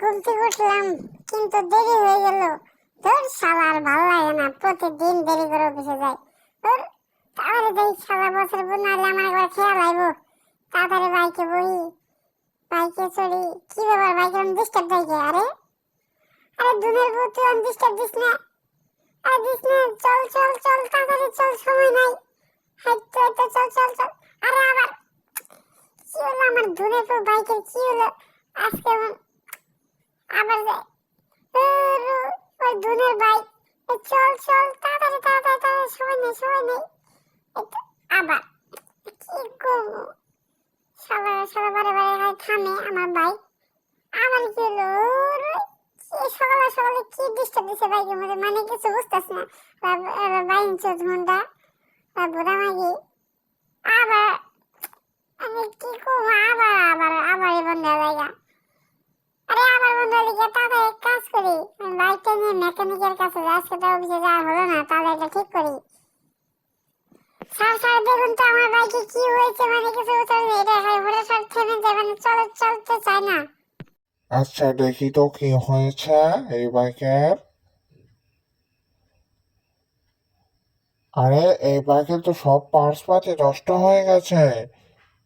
ঘুমতে উঠলাম, কিন্তু দেরি হয়ে গেল। তোর শালার ভালো লাগে না, প্রতিদিন দেরি করে অফিসে যাই। তোর তাহলে দেখ সারা বছর বোন নাহলে আমার একবার খেয়াল আইব। তাড়াতাড়ি বাইকে বই বাইকে চড়ি। কি ব্যাপার বাইকে, আমি ডিস্টার্ব দেয় কে? আরে আরে দুনের বউ, তুই আমি ডিস্টার্ব দিস না। আরে দিস না, চল চল চল, তাড়াতাড়ি চল, সময় নাই। হাইটতে হাইটতে চল চল চল। আরে আবার, কি হলো আমার দুনের বউ, বাইকের কি হলো? আজকে আবার যায় ওই দুনের বাইক চল চল, তাড়াতাড়ি তাড়াতাড়ি সময় নেই সময় নেই। আবার কি করব? সবাই সবাই বারে বারে, হয়, থামে আমার বাইক আবার কি হলো সকালে সকালে কি ডিস্টার্ব দিছে বাইকের মধ্যে? মানে কিছু বুঝতেছ না। বাইক চোদ্দ ঘণ্টা বুড়া মাগি আবার আমি কি করব? আবার আবার আবার বন্ধ হয়ে যায় আরে আবার বন্ধ গিয়ে তাড়াতাড়ি এক কাজ করি। আমি বাইকটা নিয়ে মেকানিকের কাছে যাই, আজকে তো অফিসে যাওয়া হলো না, তাহলে এটা ঠিক করি। স্যার স্যার, দেখুন তো আমার বাইকে কি হয়েছে মানে কিছু বুঝতে পারছি না। এটা হঠাৎ হঠাৎ থেমে যায় মানে চলে, চলতে চায় না। আচ্ছা দেখি তো কি হয়েছে এই বাইকের। আরে, এই বাইকের তো সব পার্টস পাতি নষ্ট হয়ে গেছে।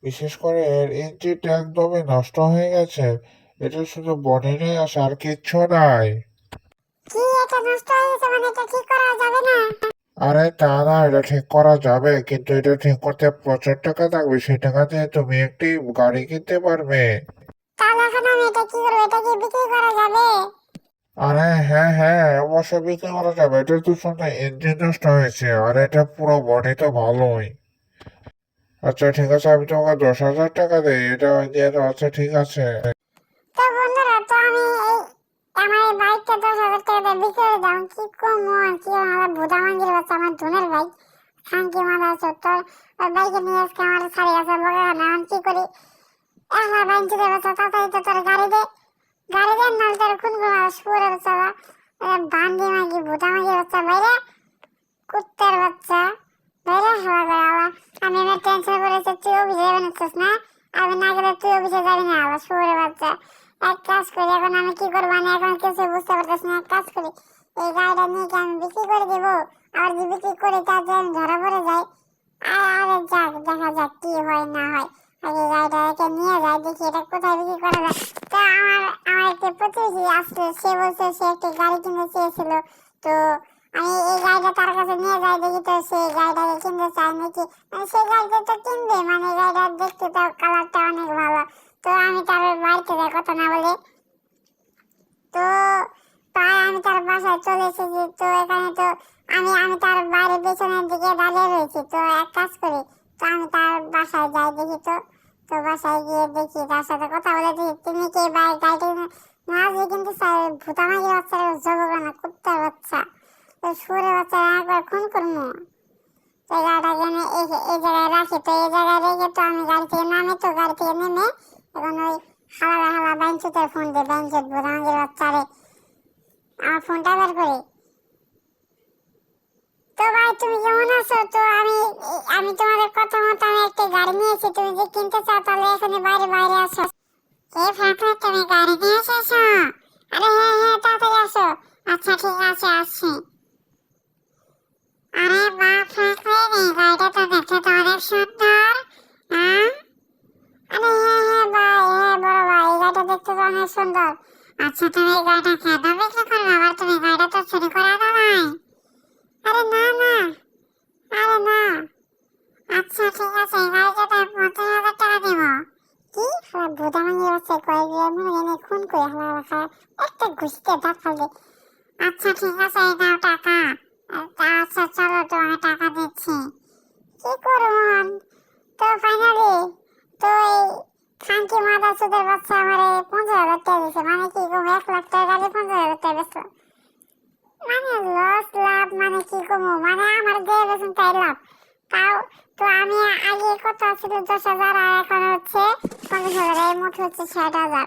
বিশেষ করে এর ইঞ্জিনটা একদমই নষ্ট হয়ে গেছে। এটা শুধু বডিটাই আছে আর কিচ্ছু নাই। কি এটা নষ্ট হয়ে গেছে? মানে এটা ঠিক করা যাবে না? আরে তা না এটা ঠিক করা যাবে কিন্তু এটা ঠিক করতে প্রচুর টাকা লাগবে সেই টাকা দিয়ে তুমি একটি গাড়ি কিনতে পারবে। তাহলে এখন আমি এটা কি করব? এটা কি বিক্রি করা যাবে? আরে হ্যাঁ হ্যাঁ অবশ্যই বিক্রি করা যাবে। এটা তো শুনে ইঞ্জিন নষ্ট হয়েছে আর এটা পুরো বডি তো ভালোই। আচ্ছা ঠিক আছে আমি তোমাকে দশ হাজার টাকা দিই। এটা দিয়ে দাও আচ্ছা ঠিক আছে তো বন্ধুরা তো আমি এই আমার এই বাইকটা দশ হাজার টাকা দিয়ে বিক্রি করে দাম কি আমার ভুদা মাঙ্গির বাচ্চা আমার ধনের বাইক খানকি মাথা আছে তোর বাইকে নিয়ে আজকে আমার সাড়ে গেছে বলে না আমি কি করি? একলা বাইক চলে বাচ্চা তাড়াতাড়ি তো তোর গাড়ি দে। গাড়ি দে, নাহলে তোর খুন করে শুয়ে বাচ্চা বান্দি মাগি ভুদা মাগির বাচ্চা, বাইরে। কুত্তার বাচ্চা। বাইরে, হাওয়া করে আলা আমি এবার টেনশন করেছি তুই অফিসে যাবে না না? আমি না গেলে তুই অফিসে যাবি না আলা শুয়ে বাচ্চা। এক কাজ করি, এখন আমি কি করব? আমি এখন কিছু বুঝতে পারতেছি না, এক কাজ করি। এই গাড়িটা নিয়ে কি আমি বিক্রি করে দেবো? আর যদি বিক্রি করি তাতে আমি ধরা পড়ে যাই আর, আরে যাক, দেখা যাক কি হয় না হয়। আগে গাড়িটা রেখে নিয়ে যাই, দেখি এটা কোথায় বিক্রি করা যায়। তো আমার আমার একটি প্রতিবেশী আসছে সে বলছে সে একটি গাড়ি কিনতে চেয়েছিল। তো আমি এই গাড়িটা তার কাছে নিয়ে যাই, দেখি তো সেই গাড়িটাকে কিনতে চাই নাকি? মানে সেই গাড়িটা তো কিনবে মানে গাড়িটা দেখতে তো কালারটা অনেক ভালো। তো আমি তার বাড়িতে যাই, কথা না বলে। তো প্রায় আমি তার বাসায় চলে এসেছি। তো এখানে তো আমি আমি তার বাইরে পেছনের দিকে দাঁড়িয়ে রয়েছি। তো এক কাজ করি, তো আমি তার বাসায় যাই দেখি তো। তো বাসায় গিয়ে দেখি, তার সাথে কথা বলে দেখি, তুমি কি বাইক গাড়িটা না? যে কিন্তু স্যার ভূতামাগির বাচ্চারা জগব না কুত্তার বাচ্চা। তো সুরের বাচ্চা একবার খুন করব তো গাড়িটাকে আমি এই জায়গায় রাখি। তো এই জায়গায় রেখে তো আমি গাড়ি থেকে নামি, তো গাড়ি থেকে নেমে এখন ওই হালা হালা বেঞ্চুতে ফোন দিয়ে বেঞ্চুত ভূতামাগির বাচ্চারে আমার ফোনটা বের করি। তো ভাই, তুমি কেমন আছো? তো আমি আমি তোমাদের কথা মতো আমি একটা গাড়ি নিয়েছি। তুমি যে কিনতে চাও তাহলে এখানে বাইরে বাইরে আসো। এ ফাঁকা তুমি গাড়ি নিয়ে এসেছ আরে হ্যাঁ হ্যাঁ তাড়াতাড়ি আসো। আচ্ছা ঠিক আছে, আসছি। আরে বাপ ফাঁকা নেই গাড়িটা তো দেখতে তো অনেক সুন্দর হ্যাঁ? আরে হ্যাঁ হ্যাঁ ভাই হ্যাঁ বড় ভাই, এই গাড়িটা দেখতে তো অনেক সুন্দর। আচ্ছা তুমি এই গাড়িটা কেন বিক্রি করবে? আবার তুমি গাড়িটা তো চুরি করে আনো নাই। আরে না না। আরে না। আচ্ছা ঠিক আছে, এই গাড়িটা পঞ্চাশ হাজার টাকা দিব। কি? হালা ভোদা মাঙ্গি আছে কয়েক মনে এনে খুন করে হালা রাখা একটা ঘুষতে দাঁত ফালবে আচ্ছা ঠিক আছে, এই নাও টাকা। আচ্ছা চলো তোমাকে টাকা দিচ্ছি। কি করুন তো ফাইনালি তো এই খানকি মাদা সুদের বাচ্চা আমার পঞ্চাশ হাজার টাকা দিছে। মানে কি কম এক লাখ টাকা গাড়ি পঞ্চাশ হাজার টাকা বেচলো মানে লস লাভ মানে কি কমো? মানে আমার যে বেতন তাই লাভ। তাও তো আমি আগে কত ছিল দশ হাজার আর এখন হচ্ছে পঞ্চাশ হাজার। এই মোট হচ্ছে ষাট হাজার।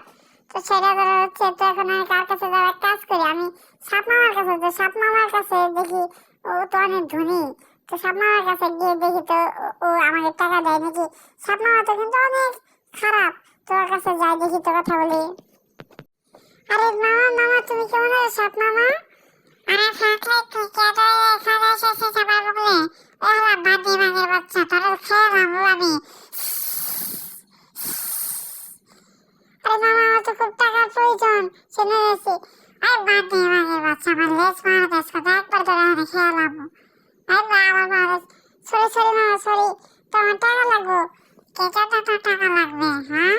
তো ষাট হাজার হচ্ছে, তো এখন আমি কার কাছে এক কাজ করি? আমি সাপ মামার কাছে। তো সাপ মামার কাছে দেখি ও তো অনেক ধনী। তো সাপ মামার কাছে গিয়ে দেখি তো ও- আমাকে টাকা দেয় নাকি? সাপ মামা তো কিন্তু অনেক খারাপ। তোর কাছে যাই দেখি তো কথা বলি। আরে মামা মামা তুমি কেমন আছো? সাপ মামা? আরে ফাঁকলে তুই কেটে এখানে এসেছিস আমার বলে। ওলা বাদি মাগের বাচ্চা তোর খেয়ে ভাবো আমি। আরে মামা আমার তো খুব টাকার প্রয়োজন শুনে গেছি। আরে বাদি মাগের বাচ্চা আমার লেজ মারা দেশ কথা একবার ধরে আমি খেয়ে লাভো আরে বা আমার মারা সরি সরি মামা সরি। তোমার টাকা লাগবো। কেটে তো টাকা লাগবে হ্যাঁ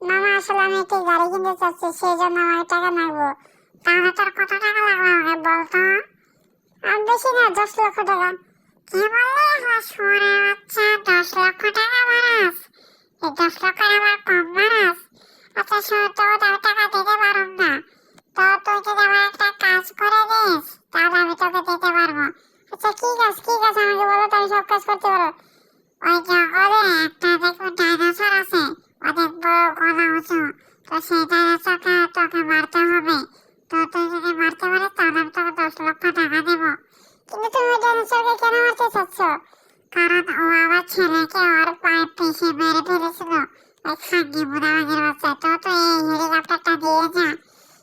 মামা আসলে আমি একটি গাড়ি কিনতে চাচ্ছি সেই জন্য আমাকে টাকা লাগবো তাহলে তোর কত টাকা লাগবে আমাকে বলতো আর বেশি না দশ লক্ষ টাকা কি বললি আমার সোনার বাচ্চা দশ লক্ষ টাকা মারাস এই দশ লক্ষ আমার কম মারাস আচ্ছা শোন তো আমি টাকা দিতে পারুম না তো তুই যদি আমার একটা কাজ করে দিস তাহলে আমি তোকে দিতে পারব আচ্ছা কি কাজ কি কাজ আমাকে বলো তো আমি সব কাজ করতে পারব ওই জঙ্গলে একটা দেখব ডাইনোসর আছে অনেক বড় গলা উঁচু তো সেই তোকে মারতে হবে তো তুই যদি মারতে পারিস তাহলে আমি তোকে দশ লক্ষ টাকা দেবো কিন্তু তুমি ওই ডাইনোসরকে কেন মারতে চাচ্ছ কারণ ও আমার ছেলেকে ওর পায়ের পিষে মেরে ফেলেছিল ওই খাঙ্গি বুড়াবাগের বাচ্চা তো তো এই হেলিকপ্টারটা দিয়ে যা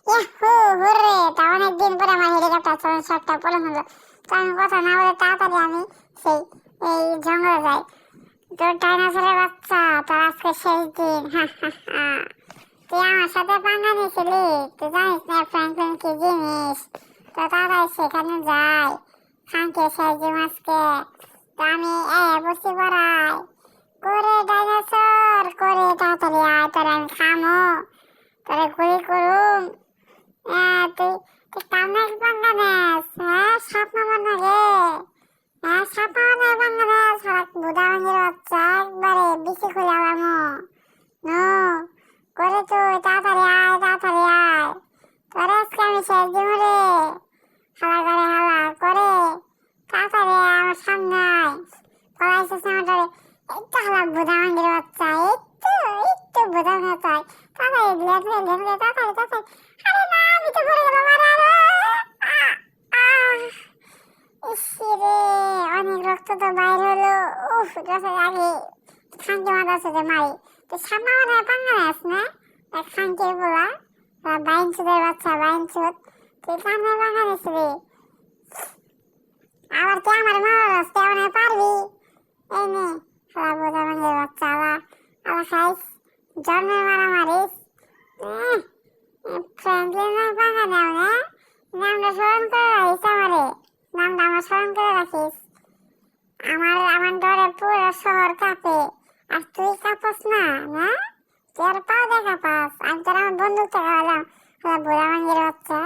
ইয়াহু হুররে তা অনেক পরে আমার হেলিকপ্টার চলার শখটা পূরণ হলো তো আমি কথা না বলে তাড়াতাড়ি আমি সেই এই জঙ্গলে যাই। তোর ডাইনোসরের বাচ্চা, তোর আজকে শেষ দিন, হা হা হা। তুই আমার সাথে পাঙ্গা নিয়েছিলি তুই জানিস না ফ্র্যাঙ্কলিন কি জিনিস? তো তাড়াতাড়ি সেখানে যাই। খানকে সাহায্য মাসকে তো আমি এ বসে পড়াই করে ডাইনোসর করে তাড়াতাড়ি আয় তোর আমি খামো তোরে গুলি করুম হ্যাঁ তুই তুই কামনা পাঙ্গা নেস হ্যাঁ সাপ মামার না রে হ্যাঁ সাপ মামার পাঙ্গা নেস সারা বুদা ভাঙির বাচ্চা একবারে বেশি খুলে আলামো নো করে তুই তাড়াতাড়ি আয় তাড়াতাড়ি আয় তোর আজকে আমি শেষ রে হালা করে হালা করে আয় আমার সামনে আয় পলাইছিস না আমার এই তো হালা বুদা ভাঙির বাচ্চা এই তো বুদা ভাঙির চাই তাড়াতাড়ি লেট লে লেট লে তাড়াতাড়ি তাড়াতাড়ি আরে না, আমি তো পড়ে গেলাম, আরে আরে অনেক রক্ত তো বাইর হলো। উফ যত আগে খানকে মাথা সাথে মারি। তো সামনে মানে পাঙ্গা আস না? খানকে বলা বাইন চুদের বাচ্চা বাইন চুদ তুই কামে পাঙ্গা নিছিলি আবার তুই আমার মারাস তুই আমার পারবি? এই নে, খালা বোঝা ভাঙের বাচ্চা আলা আলা খাইস? জন্মের মারা মারিস ফ্র্যাঙ্কলিনের পাঙ্গা নেও না নামটা স্মরণ করে রাখিস আমারে। নামটা আমার স্মরণ করে রাখিস। আমার আমার ডরে পুরো শহর কাঁপে। আর তুই কাঁপস না না তুই আর পাও দেখা পাস। আমি তোর আমার বন্দুক টাকা হলাম হলো বুড়া মাঙ্গির বাচ্চা।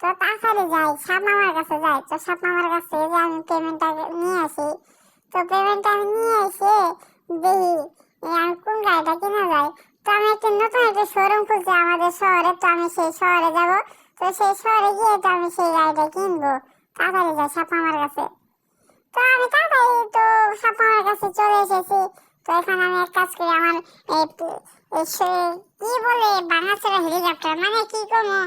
তো তাড়াতাড়ি যাই সাপ মামার কাছে যাই। তো সাপ মামার কাছে যে আমি পেমেন্টটা নিয়ে আসি। তো পেমেন্টটা আমি নিয়ে এসে দেখি আমি কোন গাড়িটা কিনা যাই তো আমি একটা নতুন একটা শোরুম খুলছি আমাদের শহরে। তো আমি সেই শহরে যাব। তো সেই শহরে গিয়ে তো আমি সেই গাড়িটা কিনবো। তাড়াতাড়ি যাই সাপ মামার কাছে। তো আমি তাড়াতাড়ি তো সাপ মামার কাছে চলে এসেছি। তো আমি এক কাজ করি, আমার কি বলে বাংলাদেশের হেলিকপ্টার মানে কি কমো?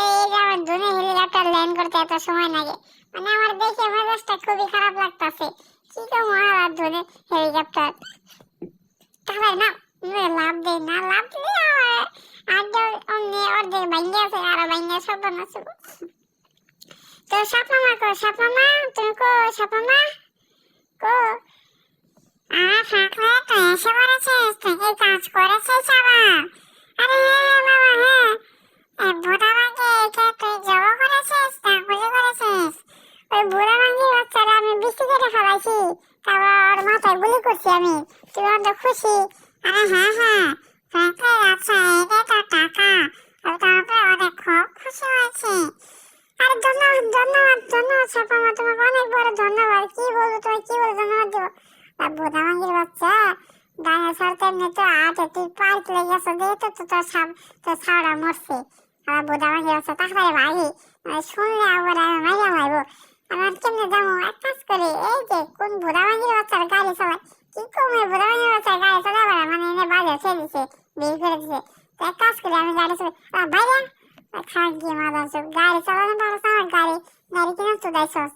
এই যে আমার দুনে হেলিকপ্টার ল্যান্ড করতে এত সময় লাগে মানে আমার দেখে মেজাজটা খুবই খারাপ লাগতাছে। কি কমো আর দুনে হেলিকপ্টার তাহলে না লাভ দেই না, লাভ দিলে আমার আর্ধেক অন্য অর্ধেক ভাঙ্গে আছে, আর ভাঙ্গে সব আছে তো সাপমামা কো সাপমামা তুমি কো সাপমামা কো আমার ফাঁকলে তো এসে পড়েছিস? থেকে কাজ করেছিস আবার। আরে হ্যাঁ বাবা হ্যাঁ। বুড়া ভাঙ্গে একে তুই জব করেছিস না গুলি করেছিস? ওই বুড়া ভাঙ্গি বাচ্চারা আমি বৃষ্টি কেটে ফেলাইছি। তুই হ্যাঁ হ্যাঁ। ধন্যবাদ। কি বলব, তোমায় কি বলে ধন্যবাদ দেবো? আর বোধামাঙ্গির বাচ্চা ডাইনোসর তেমনি তো আটে তুই পাইপ লেগে গেছে দিয়ে তো তো তোর সাপ তোর ছাওড়া মরছে। আর বোধামাঙ্গির বাচ্চা তাড়াতাড়ি ভাগি মানে শুনলে আবার আমি মাইরা মারবো আমার কেমনে যাব এক কাজ করি এই যে কোন বোধামাঙ্গির বাচ্চার গাড়ি চালায় কি কমে বোধামাঙ্গির বাচ্চার গাড়ি চালাবে মানে এনে বাজে ছেড়ে দিছে বের করে দিছে। তো এক কাজ করি আমি গাড়ি চালাই আ, বাইরে খাগি মাদার চোখ গাড়ি চালানো পারো আমার গাড়ি গাড়ি কিনা তো দাইছস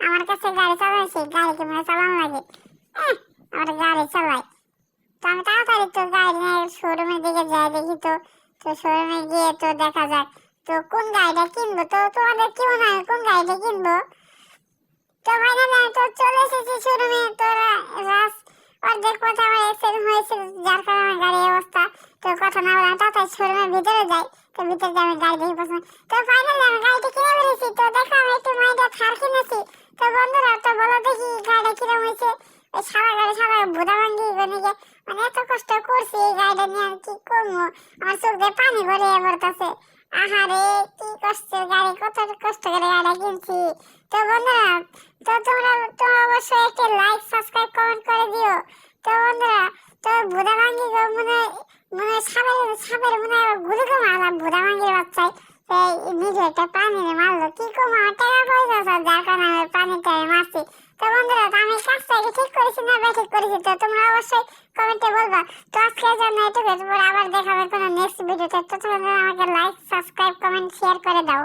আমার কাছে গাড়ি চালাইছি গাড়ি কেমন চালানো লাগে। আমার গাড়ি চালাই তো আমি তাড়াতাড়ি তো গাড়ি নিয়ে শোরুমের দিকে যাই, দেখি তো তো শোরুমে গিয়ে তো দেখা যাক, তো কোন গাড়িটা কিনবো? তো তোমাদের কি মনে কোন গাড়িটা কিনবো? তো ফাইনালি তো চলে এসেছি শোরুমে তো অর্ধেক পথে আমার অ্যাক্সিডেন্ট হয়েছে, যার কারণে আমার গাড়ির অবস্থা, তো কথা না বলে আমি তাড়াতাড়ি শোরুমের ভিতরে যাই, তো ভিতরে যাই আমি গাড়ি দেখি পছন্দ তো ফাইনালি আমি গাড়িটা কিনে ফেলেছি, তো দেখো আমি একটু থার কিনেছি। তো বন্ধুরা, তো বলো দেখি গাড়িটা কিরম হয়েছে। ওই সারা গাড়ি সারা বোধা ভাঙ্গি মানে যে মানে এত কষ্ট করছি এই গাড়িটা নিয়ে আমি কি করব? আমার চোখ দিয়ে পানি ভরে পড়তেছে। আহারে, কি কষ্ট গাড়ি, কত কষ্ট করে গাড়িটা কিনছি। তো বন্ধুরা, তো তোমরা তোমরা অবশ্যই একটা লাইক সাবস্ক্রাইব কমেন্ট করে দিও। তো বন্ধুরা, তো বুধা ভাঙ্গি মনে মনে সাপের সাপের মনে হয় মারলাম বুধা ভাঙ্গির বাচ্চায়। এই নিজে একটা মারলো। কি কম আমার টাকা পয়সা যার কারণে আমি প্রাণীটা মারছি তো বন্ধুরা তো আমি কাজটা কি ঠিক করেছি না ভাই ঠিক করেছি তো তোমরা অবশ্যই কমেন্টে বলবা। তো আজকের জন্য এটুকু। আবার দেখাবে কোনো নেক্সট ভিডিওতে তো। তোমরা আমাকে লাইক সাবস্ক্রাইব কমেন্ট শেয়ার করে দাও।